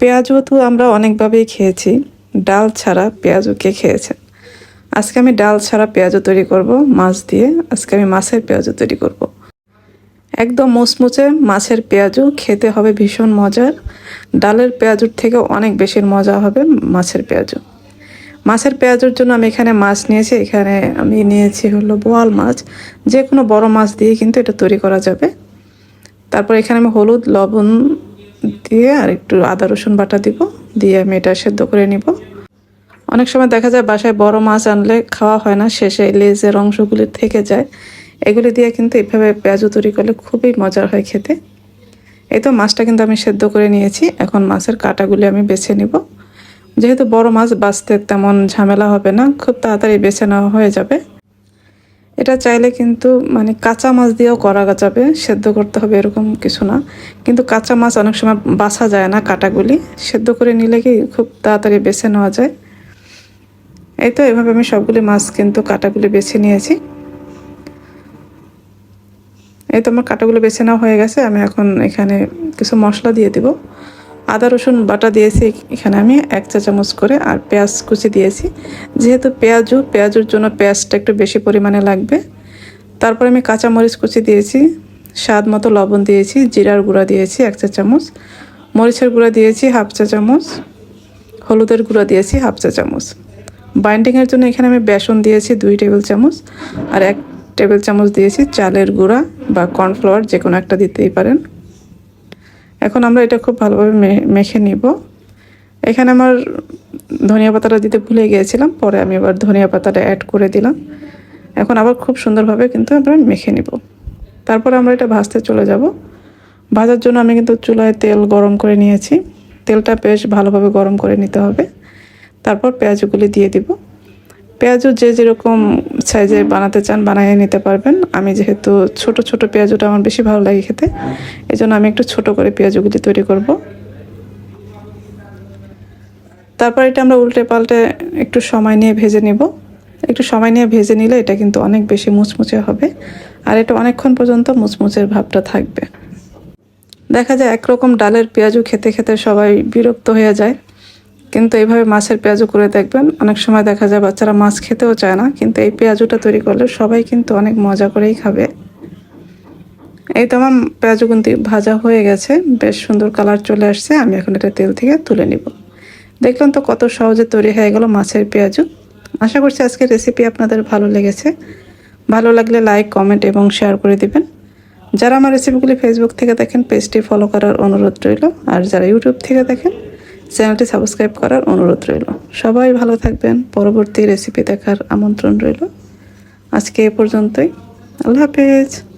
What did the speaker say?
পেঁয়াজও তো আমরা অনেকভাবেই খেয়েছি। ডাল ছাড়া পেঁয়াজও কে খেয়েছেন আজকে আমি ডাল ছাড়া পেঁয়াজও তৈরি করব, মাছ দিয়ে। আজকে আমি মাছের পেঁয়াজও তৈরি করব। একদম মুচমুচে মাছের পেঁয়াজও খেতে হবে, ভীষণ মজার। ডালের পেঁয়াজুর থেকে অনেক বেশি মজা হবে মাছের পেঁয়াজও। মাছের পেঁয়াজের জন্য আমি এখানে মাছ নিয়েছি। এখানে আমি নিয়েছি হলো বোয়াল মাছ। যে কোনো বড় মাছ দিয়ে কিন্তু এটা তৈরি করা যাবে। তারপর এখানে আমি হলুদ, লবণ দিয়ে আর একটু আদা, রসুন বাটা দিব, দিয়ে আমি এটা সেদ্ধ করে নিব। অনেক সময় দেখা যায় বাসায় বড় মাছ আনলে খাওয়া হয় না, শেষে লেজের অংশগুলি থেকে যায়। এগুলি দিয়ে কিন্তু এভাবে পেঁয়াজু তৈরি করলে খুবই মজার হয় খেতে। এই তো মাছটা কিন্তু আমি সেদ্ধ করে নিয়েছি, এখন মাছের কাটাগুলি আমি বেছে নিব। যেহেতু বড় মাছ বাঁচতে তেমন ঝামেলা হবে না, খুব তাড়াতাড়ি বেছে নেওয়া হয়ে যাবে। এটা চাইলে কিন্তু মানে কাঁচা মাছ দিয়েও করা যাবে, সেদ্ধ করতে হবে এরকম কিছু না। কিন্তু কাঁচা মাছ অনেক সময় বাছা যায় না কাটাগুলি। সেদ্ধ করে নিলে কি খুব তাড়াতাড়ি বেছে নেওয়া যায়? এই তো এভাবে আমি সবগুলি মাছ কিন্তু কাটাগুলি বেছে নিয়েছি। এই তো আমার কাটাগুলো বেছে নেওয়া হয়ে গেছে, আমি এখন এখানে কিছু মশলা দিয়ে দিব। আদা, রসুন বাটা দিয়েছি এখানে আমি, এক চা চামচ করে, আর পেঁয়াজ কুচি দিয়েছি। যেহেতু পেঁয়াজু, পেঁয়াজুর জন্য পেঁয়াজটা একটু বেশি পরিমাণে লাগবে। তারপরে আমি কাঁচামরিচ কুচি দিয়েছি, স্বাদ মতো লবণ দিয়েছি, জিরার গুঁড়া দিয়েছি, এক চা চামচ। মরিচের গুঁড়া দিয়েছি, হাফ চা চামচ। হলুদের গুঁড়া দিয়েছি, হাফ চা চামচ। বাইন্ডিংয়ের জন্য এখানে আমি বেসন দিয়েছি, দুই টেবিল চামচ। আর এক টেবিল চামচ দিয়েছি চালের গুঁড়া বা কর্নফ্লাওয়ার, যে কোনো একটা দিতেই পারেন। এখন আমরা এটা খুব ভালোভাবে মেখে নিব। এখানে আমার ধনিয়া পাতাটা দিতে ভুলে গিয়েছিলাম, পরে আমি আবার ধনিয়া পাতাটা অ্যাড করে দিলাম। এখন আবার খুব সুন্দরভাবে কিন্তু আমরা মেখে নিব। তারপর আমরা এটা ভাজতে চলে যাব। ভাজার জন্য আমি কিন্তু চুলায় তেল গরম করে নিয়েছি। তেলটা বেশ ভালোভাবে গরম করে নিতে হবে। তারপর পেঁয়াজগুলি দিয়ে দিব। পেঁয়াজও যে যেরকম সাইজে বানাতে চান বানিয়ে নিতে পারবেন। আমি যেহেতু ছোট ছোট পেঁয়াজটা আমার বেশি ভালো লাগে খেতে এই জন্য আমি একটু ছোট করে পেঁয়াজগুলি তৈরি করব। তারপর এটা আমরা উল্টে পাল্টে একটু সময় নিয়ে ভেজে নিব। একটু সময় নিয়ে ভেজে নিলে এটা কিন্তু অনেক বেশি মুচমুচে হবে। আর এটা অনেকক্ষণ পর্যন্ত মুচমুচের ভাবটা থাকবে। দেখা যায় একরকম ডালের পেঁয়াজও খেতে খেতে সবাই বিরক্ত হয়ে যায়। কিন্তু এইভাবে মাছের পেঁয়াজু করে দেখবেন। অনেক সময় দেখা যায় বাচ্চারা মাছ খেতেও চায় না, কিন্তু এই পেঁয়াজুটা তৈরি করলে সবাই কিন্তু অনেক মজা করেই খাবে। এই তো আমার পেঁয়াজু কিন্তু ভাজা হয়ে গেছে, বেশ সুন্দর কালার চলে আসছে, আমি এখন এটা তেল থেকে তুলে নিব। দেখলাম তো কত সহজে তৈরি হয়ে গেল মাছের পেঁয়াজু আশা করছি আজকের রেসিপি আপনাদের ভালো লেগেছে। ভালো লাগলে লাইক কমেন্ট এবং শেয়ার করে দিবেন। যারা আমার রেসিপিগুলি ফেসবুক থেকে দেখেন পেজটি ফলো করার অনুরোধ রইল। আর যারা ইউটিউব থেকে দেখেন চ্যানেলটি সাবস্ক্রাইব করার অনুরোধ রইল। সবাই ভালো থাকবেন। পরবর্তী রেসিপি দেখার আমন্ত্রণ রইল। আজকে এ পর্যন্তই। আল্লাহ হাফেজ।